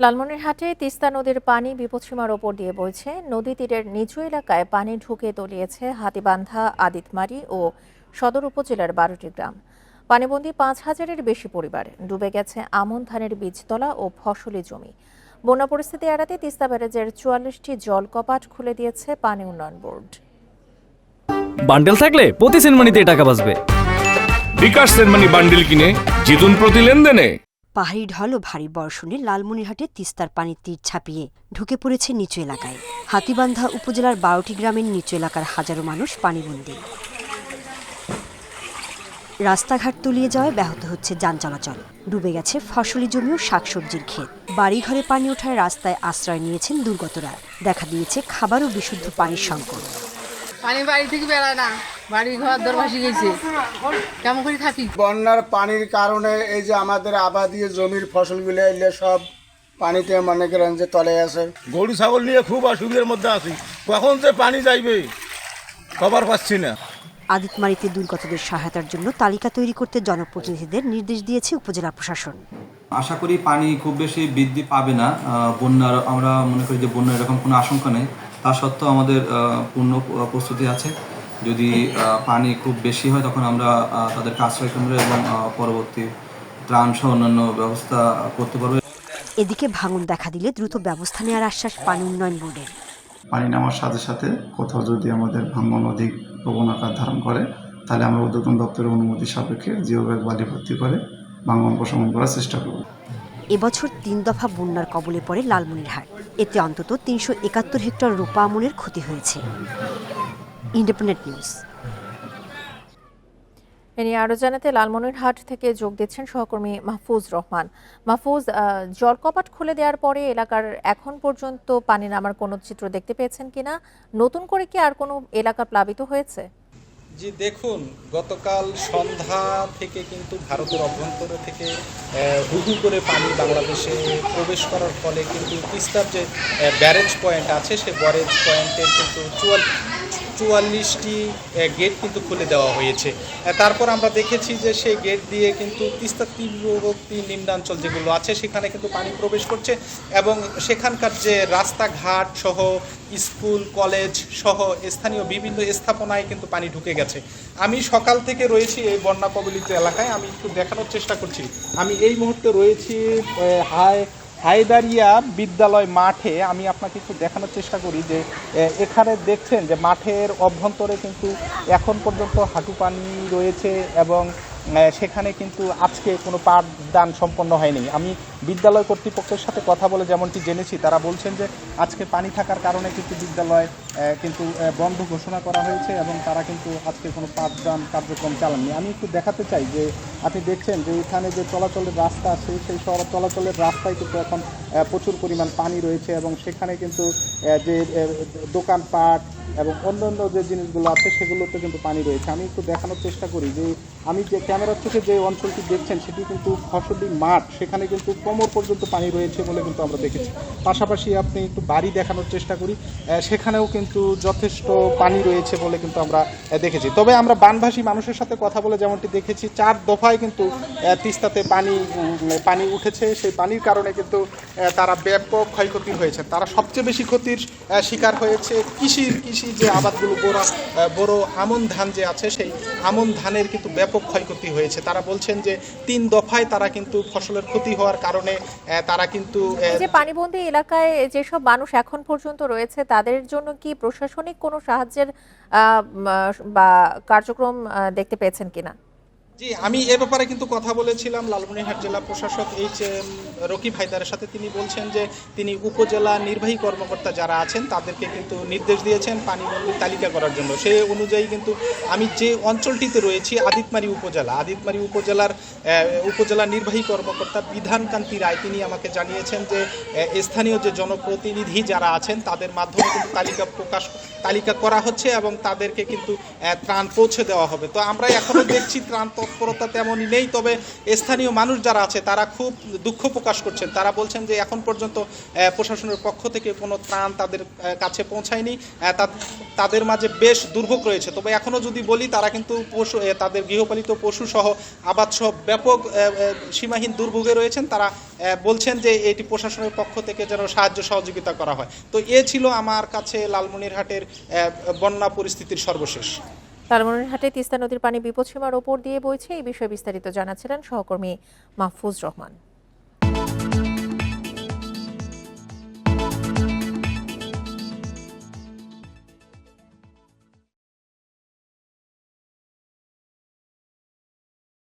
লালমনিরহাটে তিস্তা নদীর পানি বিপদসীমার ওপর দিয়ে বইছে। নদী তীরের নিচু এলাকায় পানি ঢুকে তলিয়েছে হাতিবান্ধা আদিতমারি ও সদর উপজেলার বারোটি গ্রাম। পানিবন্দি পাঁচ হাজারের বেশি পরিবার। ডুবে গেছে আমন ধানের বীজতলা ও ফসলি জমি। বন্যা পরিস্থিতি এড়াতে তিস্তা ব্যারেজের চুয়াল্লিশটি জল কপাট খুলে দিয়েছে পানি উন্নয়ন বোর্ড। বান্ডেল থাকলে প্রতি সেনমানিতে টাকা বাঁচবে। বিকাশ সেনমানি বান্ডিল কিনে জিতুন প্রতি লেনদেনে। পাহাড়ি ঢল ও ভারী বর্ষণে লালমনিরহাটে তিস্তার পানির তীর ছাপিয়ে ঢুকে পড়েছে নিচু এলাকায়। হাতিবান্ধা উপজেলার বারোটি গ্রামের নিচু এলাকার হাজারো মানুষ পানিবন্দী। রাস্তাঘাট তলিয়ে যাওয়ায় ব্যাহত হচ্ছে যান চলাচল। ডুবে গেছে ফসলি জমি ও শাকসবজির ক্ষেত। বাড়িঘরে পানি ওঠায় রাস্তায় আশ্রয় নিয়েছেন দুর্গতরা। দেখা দিয়েছে খাবার ও বিশুদ্ধ পানির সংকট। পানি বাড়ি থেকে বেড়ায় না। বাড়ি ঘর গেছে কেমন করে থাকি? বন্যার পানির কারণে এই যে আমাদের আবাদি জমির ফসলগুলো এলে সব পানিতে মনে করেন যে তলে আছে। গরু ছাগল নিয়ে খুব অসুবিধার মধ্যে আছি। কখন যে পানি যাইবে খবর পাচ্ছি না। আদিতমারিতে দুর্গতদের সহায়তার জন্য তালিকা তৈরি করতে জনপ্রতিনিধিদের নির্দেশ দিয়েছে উপজেলা প্রশাসন। আশা করি পানি খুব বেশি বৃদ্ধি পাবে না। বন্যার আমরা মনে করি যে বন্যার এরকম কোনো আশঙ্কা নেই। তা সত্ত্বেও আমাদের পূর্ণ প্রস্তুতি আছে। যদি পানি খুব বেশি হয় তখন আমরা তাদেরকে আশ্রয় কেন্দ্র এবং পরবর্তী ত্রাণ সহ অন্যান্য ব্যবস্থা করতে পারব। এদিকে ভাঙন দেখা দিলে দ্রুত ব্যবস্থা নেওয়ার আশ্বাস পানি উন্নয়ন বোর্ডের। পানি নামার সাথে সাথে কোথাও যদি আমাদের ভাঙন অধিক প্রবণ আকার ধারণ করে তাহলে আমরা উদ্যোতন দপ্তরের অনুমতি সাপেক্ষে জিও ব্যাগ বালি ভর্তি করে ভাঙন প্রশমন করার চেষ্টা করব। এবছর তিন দফা বন্যার কবলে পড়ে লালমনিরহাট। এতে অন্তত তিনশো একাত্তর হেক্টর রূপা আমনের ক্ষতি হয়েছে। ইন্ডিপেন্ডেন্ট নিউজ এ নিয়ে আরও জানাতে লালমনিরহাট থেকে যোগ দিচ্ছেন সহকর্মী মাহফুজ রহমান। মাহফুজ জলকপাট খুলে দেওয়ার পরে এলাকার এখন পর্যন্ত পানি নামার কোনো চিত্র দেখতে পেয়েছেন কিনা? নতুন করে কি আর কোনো এলাকা প্লাবিত হয়েছে? জি দেখুন গতকাল সন্ধ্যা থেকে কিন্তু ভারতের অভ্যন্তরে থেকে আহ, হু হু করে পানি বাংলাদেশে প্রবেশ করার ফলে কিন্তু তিস্তার যে ব্যারেজ পয়েন্ট আছে সে ব্যারেজ পয়েন্টের কিন্তু চুয়াল চুয়াল্লিশটি গেট কিন্তু খুলে দেওয়া হয়েছে। তারপর আমরা দেখেছি যে সেই গেট দিয়ে কিন্তু তিস্তা তীব্রবর্তী নিম্নাঞ্চল যেগুলো আছে, সেখানে কিন্তু পানি প্রবেশ করছে এবং সেখানকার যে রাস্তাঘাট সহ স্কুল, কলেজ সহ স্থানীয় বিভিন্ন স্থাপনায় কিন্তু পানি ঢুকে গেছে। আমি সকাল থেকে রয়েছি এই বন্যা কবলিত এলাকায়, আমি একটু দেখানোর চেষ্টা করছি। আমি এই মুহূর্তে রয়েছি হাই হায়দারিয়া বিদ্যালয় মাঠে আমি আপনাকে একটু দেখানোর চেষ্টা করি যে এখানে দেখছেন যে মাঠের অভ্যন্তরে কিন্তু এখন পর্যন্ত হাঁটু পানি রয়েছে এবং সেখানে কিন্তু আজকে কোনো পাঠদান সম্পন্ন হয়নি। আমি বিদ্যালয় কর্তৃপক্ষের সাথে কথা বলে যেমনটি জেনেছি, তারা বলছেন যে আজকে পানি থাকার কারণে কিন্তু বিদ্যালয় কিন্তু বন্ধ ঘোষণা করা হয়েছে এবং তারা কিন্তু আজকে কোনো পাঠদান কার্যক্রম চালাননি। আমি একটু দেখাতে চাই যে আপনি দেখছেন যে এখানে যে চলাচলের রাস্তা আছে, সেই সড়ক চলাচলের রাস্তায় কিন্তু এখন প্রচুর পরিমাণ পানি রয়েছে এবং সেখানে কিন্তু যে দোকানপাট এবং অন্যান্য যে জিনিসগুলো আছে, সেগুলোতে কিন্তু পানি রয়েছে। আমি একটু দেখানোর চেষ্টা করি যে, আমি যে ক্যামেরার থেকে যে অঞ্চলটি দেখছেন, সেটি কিন্তু ফসলি মাঠ। সেখানে কিন্তু কোমর পর্যন্ত পানি রয়েছে বলে কিন্তু আমরা দেখেছি। পাশাপাশি আপনি একটু বাড়ি দেখানোর চেষ্টা করি সেখানেও কিন্তু যথেষ্ট পানি রয়েছে বলে কিন্তু আমরা দেখেছি। তবে আমরা বানভাসী মানুষের সাথে কথা বলে যেমনটি দেখেছি, চার দফায় কিন্তু তিস্তাতে পানি পানি উঠেছে। সেই পানির কারণে কিন্তু তারা ব্যাপক ক্ষয়ক্ষতি হয়েছে। তারা সবচেয়ে বেশি ক্ষতির শিকার হয়েছে কৃষির, কৃষি যে আবাদগুলো বড় বড় আমন ধান যে আছে, সেই আমন ধানের কিন্তু ব্যাপক ক্ষয়ক্ষতি হয়েছে। তারা বলছেন যে তিন দফায় তারা কিন্তু ফসলের ক্ষতি হওয়ার কারণে আহ, তারা কিন্তু যে পানিবন্দী এলাকায় যেসব মানুষ এখন পর্যন্ত রয়েছে তাদের জন্য কি প্রশাসনিক কোনো সাহায্যের বা কার্যক্রম দেখতে পেয়েছেন কিনা? জি, আমি এ ব্যাপারে কিন্তু কথা বলেছিলাম লালমনিরহাট জেলা প্রশাসক এইচ এম রকি ভাইদারের সাথে। তিনি বলছেন যে তিনি উপজেলা নির্বাহী কর্মকর্তা যারা আছেন, তাদেরকে কিন্তু নির্দেশ দিয়েছেন পানিবন্দির তালিকা করার জন্য। সেই অনুযায়ী কিন্তু আমি যে অঞ্চলটিতে রয়েছি, আদিতমারি উপজেলা, আদিতমারি উপজেলার উপজেলা নির্বাহী কর্মকর্তা বিধানকান্তি রায়, তিনি আমাকে জানিয়েছেন যে স্থানীয় যে জনপ্রতিনিধি যারা আছেন, তাদের মাধ্যমে কিন্তু তালিকা প্রকাশ, তালিকা করা হচ্ছে এবং তাদেরকে কিন্তু ত্রাণ পৌঁছে দেওয়া হবে। তো আমরা এখনও দেখছি ত্রাণ তৎপরতা তেমনই নেই, তবে স্থানীয় মানুষ যারা আছে, তারা খুব দুঃখ প্রকাশ করছেন। তারা বলছেন যে এখন পর্যন্ত প্রশাসনের পক্ষ থেকে কোনো ত্রাণ তাদের কাছে পৌঁছায়নি। তাদের মাঝে বেশ দুর্ভোগ রয়েছে। তবে এখনও যদি বলি, তারা কিন্তু পশু তাদের গৃহপালিত পশু সহ আবাদ সহ ব্যাপক সীমাহীন দুর্ভোগে রয়েছেন। তারা বলছেন যে এটি প্রশাসনের পক্ষ থেকে যেন সাহায্য সহযোগিতা করা হয়। তো এ ছিল আমার কাছে লালমনিরহাটের বন্যা পরিস্থিতির সর্বশেষ। লালমনিরহাটে তিস্তা নদীর পানি বিপদসীমার ওপর দিয়ে বইছে এই বিষয়ে বিস্তারিত জানাচ্ছিলেন সহকর্মী মাহফুজ রহমান।